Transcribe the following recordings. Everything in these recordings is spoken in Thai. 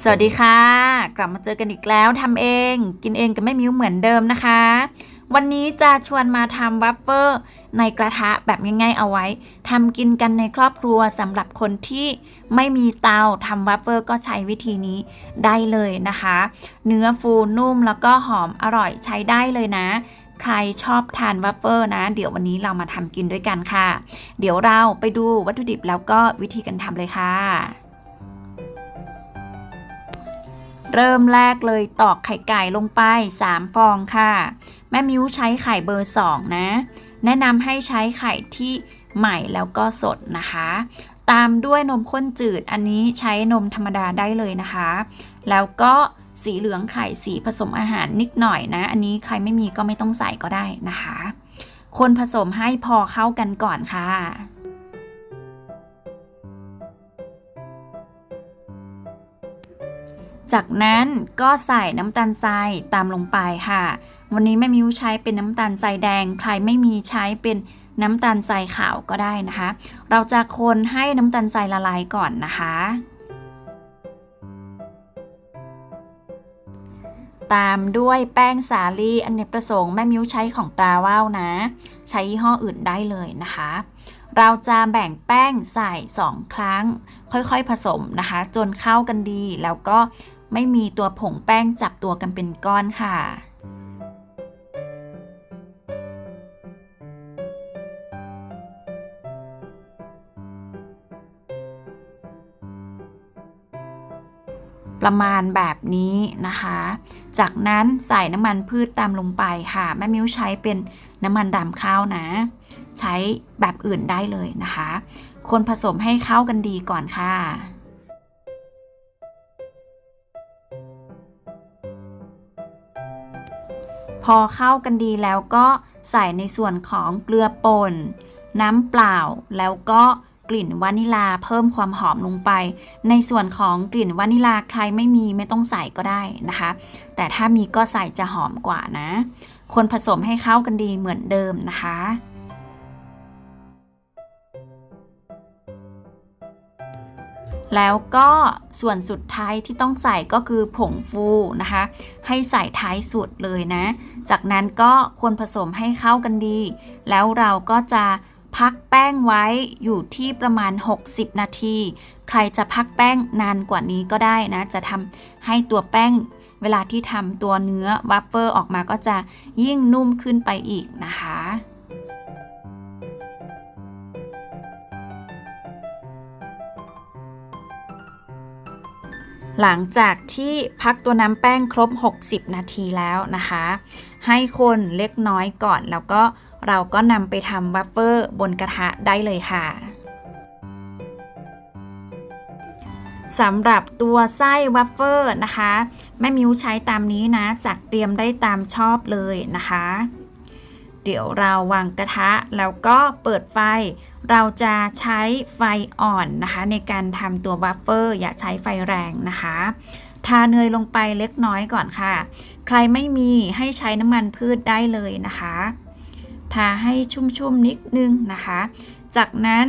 สวัสดีค่ะ กลับมาเจอกันอีกแล้วทำเอง กินเองกับแม่มิวเหมือนเดิมนะคะ วันนี้จะชวนมาทำวัฟเฟิลในกระทะแบบง่ายๆเอาไว้ทำกินกันในครอบครัวสำหรับคนที่ไม่มีเตาทำวัฟเฟิลก็ใช้วิธีนี้ได้เลยนะคะ เนื้อฟูนุ่มแล้วก็หอมอร่อยใช้ได้เลยนะใครชอบทานวัฟเฟิลนะ เดี๋ยววันนี้เรามาทำกินด้วยกันค่ะ เดี๋ยวเราไปดูวัตถุดิบแล้วก็วิธีการทำเลยค่ะ เริ่มแรกเลยตอกไข่ไก่ลงไป 3 ฟองค่ะ แม่มิ้วใช้ไข่เบอร์ 2 นะ แนะนำให้ใช้ไข่ที่ใหม่แล้วก็สดนะคะ ตามด้วยนมข้นจืดอันนี้ใช้นมธรรมดาได้เลยนะคะ แล้วก็สีเหลืองไข่สีผสมอาหารนิดหน่อยนะ อันนี้ใครไม่มีก็ไม่ต้องใส่ก็ได้นะคะ คนผสมให้พอเข้ากันก่อนค่ะ จากนั้นก็ใส่น้ำตาลทรายตามลงไปค่ะ วันนี้แม่มิวใช้เป็นน้ำตาลทรายแดง ใครไม่มีใช้เป็นน้ำตาลทรายขาวก็ได้นะคะ เราจะคนให้น้ำตาลทรายละลายก่อนนะคะ ตามด้วยแป้งสาลีอเนกประสงค์แม่มิ้วใช้ของตาว่าวนะ ใช้ยี่ห้ออื่นได้เลยนะคะ เราจะแบ่งแป้งใส่ 2 ครั้ง ค่อยๆผสมนะคะ จนเข้ากันดีแล้วก็ ไม่มีตัวผงแป้งจับตัวกันเป็นก้อนค่ะประมาณแบบนี้นะคะ จากนั้นใส่น้ำมันพืชตามลงไปค่ะ แม่มิ้วใช้เป็นน้ำมันดำข้าวนะ ใช้แบบอื่นได้เลยนะคะ คนผสมให้เข้ากันดีก่อนค่ะ พอเข้ากันดีแล้วก็ใส่ในส่วนของเกลือป่น น้ำเปล่า แล้วก็กลิ่นวานิลาเพิ่มความหอมลงไป ในส่วนของกลิ่นวานิลาใครไม่มีไม่ต้องใส่ก็ได้นะคะ แต่ถ้ามีก็ใส่จะหอมกว่านะ คนผสมให้เข้ากันดีเหมือนเดิมนะคะ แล้วก็ส่วนสุดท้ายที่ต้องใส่ก็คือผงฟูนะคะ ให้ใส่ท้ายสุดเลยนะ จากนั้นก็คนผสมให้เข้ากันดี แล้วเราก็จะพักแป้งไว้อยู่ที่ประมาณ 60 นาที ใครจะพักแป้งนานกว่านี้ก็ได้นะ จะทำให้ตัวแป้งเวลาที่ทำตัวเนื้อวัฟเฟิลออกมาก็จะยิ่งนุ่มขึ้นไปอีกนะคะ หลังจากที่พักตัวน้ำแป้งครบ 60 นาทีแล้วนะคะ ให้คนเล็กน้อยก่อน แล้วก็เราก็นำไปทำวัฟเฟิลบนกระทะได้เลยค่ะสำหรับตัวไส้วัฟเฟิลนะคะ แม่มิวใช้ตามนี้นะ จัดเตรียมได้ตามชอบเลยนะคะ เดี๋ยวเราวางกระทะแล้วก็เปิดไฟ เราจะใช้ไฟอ่อนนะคะ ในการทำตัววัฟเฟิลอย่าใช้ไฟแรงนะคะทาเนยลงไปเล็กน้อยก่อนค่ะ ใครไม่มีให้ใช้น้ำมันพืชได้เลยนะคะ ทาให้ชุ่มๆนิดนึงนะคะ จากนั้น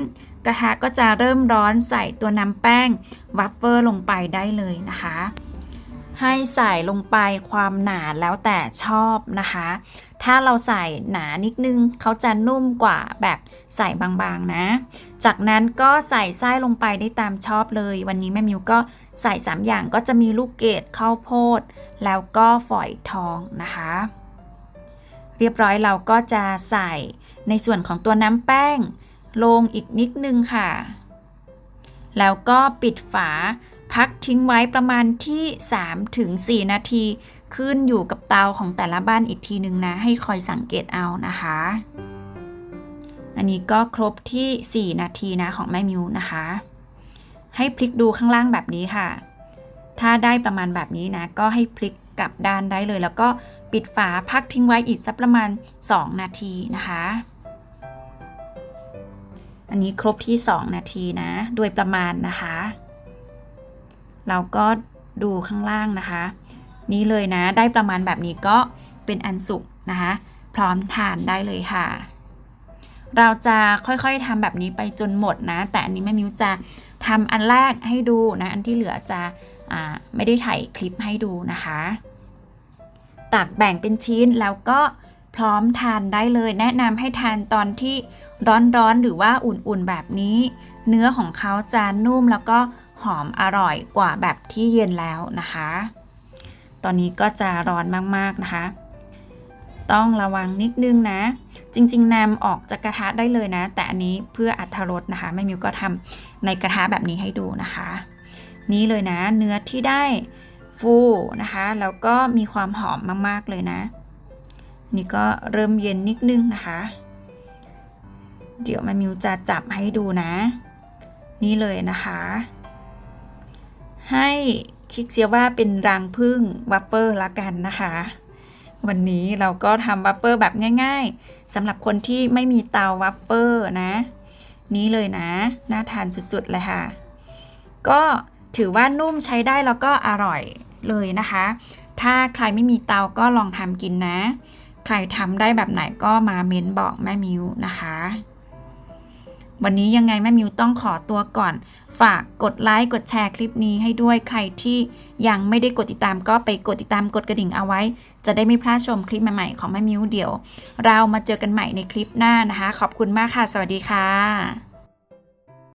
กระทะก็จะเริ่มร้อนใส่ตัวน้ำแป้งวัฟเฟิลลงไปได้เลยนะคะ ให้ใส่ลงไปความหนาแล้วแต่ชอบนะคะ ถ้าเราใส่หนานิดนึงเขาจะนุ่มกว่าแบบใส่บางๆนะ จากนั้นก็ใส่ไส้ลงไปได้ตามชอบเลย วันนี้แม่มิวก็ใส่ 3 อย่างก็จะมีลูกเกดข้าวโพด แล้วก็ฝอยทองนะคะ เรียบร้อยเราก็จะใส่ในส่วนของตัวน้ำแป้ง ลงอีกนิดนึงค่ะ แล้วก็ปิดฝา พักทิ้งไว้ประมาณที่ 3-4 นาที ขึ้นอยู่กับเตาของแต่ละบ้านอีกทีนึงนะ ให้คอยสังเกตเอานะคะ อันนี้ก็ครบที่ 4 นาทีนะของแม่มิวนะคะ ให้พลิกดูข้างล่างแบบนี้ค่ะ ถ้าได้ประมาณแบบนี้นะ ก็ให้พลิกกลับด้านได้เลย แล้วก็ปิดฝาพักทิ้งไว้อีกสักประมาณ 2 นาทีนะคะ อันนี้ครบที่ 2 นาทีนะ โดยประมาณนะคะ เราก็ดูข้างล่างนะคะ นี้เลยนะ ได้ประมาณแบบนี้ก็เป็นอันสุกนะคะ พร้อมทานได้เลยค่ะ เราจะค่อยๆทำแบบนี้ไปจนหมดนะ แต่อันนี้แม่มิวจะทำอันแรกให้ดูนะ อันที่เหลือจะอไม่ได้ถ่ายคลิปให้ดูนะคะ ตักแบ่งเป็นชิ้นแล้วก็พร้อมทานได้เลย แนะนำให้ทานตอนที่ร้อนๆหรือว่าอุ่นๆแบบนี้ เนื้อของเขาจะนุ่มแล้วก็ หอมอร่อยกว่าแบบที่เย็นแล้วนะคะ ตอนนี้ก็จะร้อนมากๆนะคะ ต้องระวังนิดนึงนะ จริงๆนำออกจากกระทะได้เลยนะ แต่อันนี้เพื่ออัตรสนะคะแม่มิวก็ทำในกระทะแบบนี้ให้ดูนะคะ นี่เลยนะ เนื้อที่ได้ฟูนะคะ แล้วก็มีความหอมมากๆเลยนะ นี่ก็เริ่มเย็นนิดนึงนะคะ เดี๋ยวแม่มิวจะจับให้ดูนะ นี่เลยนะคะ ให้คิดเสียว่าเป็นรังพึ่งวัฟเฟอร์ละกันนะคะ วันนี้เราก็ทำวัฟเฟอร์แบบง่ายๆสำหรับคนที่ไม่มีเตาวัฟเฟอร์นะ นี่เลยนะ น่าทานสุดๆเลยค่ะ ก็ถือว่านุ่มใช้ได้แล้วก็อร่อยเลยนะคะ ถ้าใครไม่มีเตาก็ลองทำกินนะ ใครทำได้แบบไหนก็มาเม้นบอกแม่มิวนะคะ วันนี้ยังไงแม่มิวต้องขอตัวก่อน ฝากกดไลค์กดแชร์คลิปนี้ให้ด้วยใครที่ยังไม่ได้กดติดตามก็ไปกดติดตามกดกระดิ่งเอาไว้ จะได้ไม่พลาดชมคลิปใหม่ๆของแม่มิวเดี๋ยว เรามาเจอกันใหม่ในคลิปหน้านะคะ ขอบคุณมากค่ะ สวัสดีค่ะ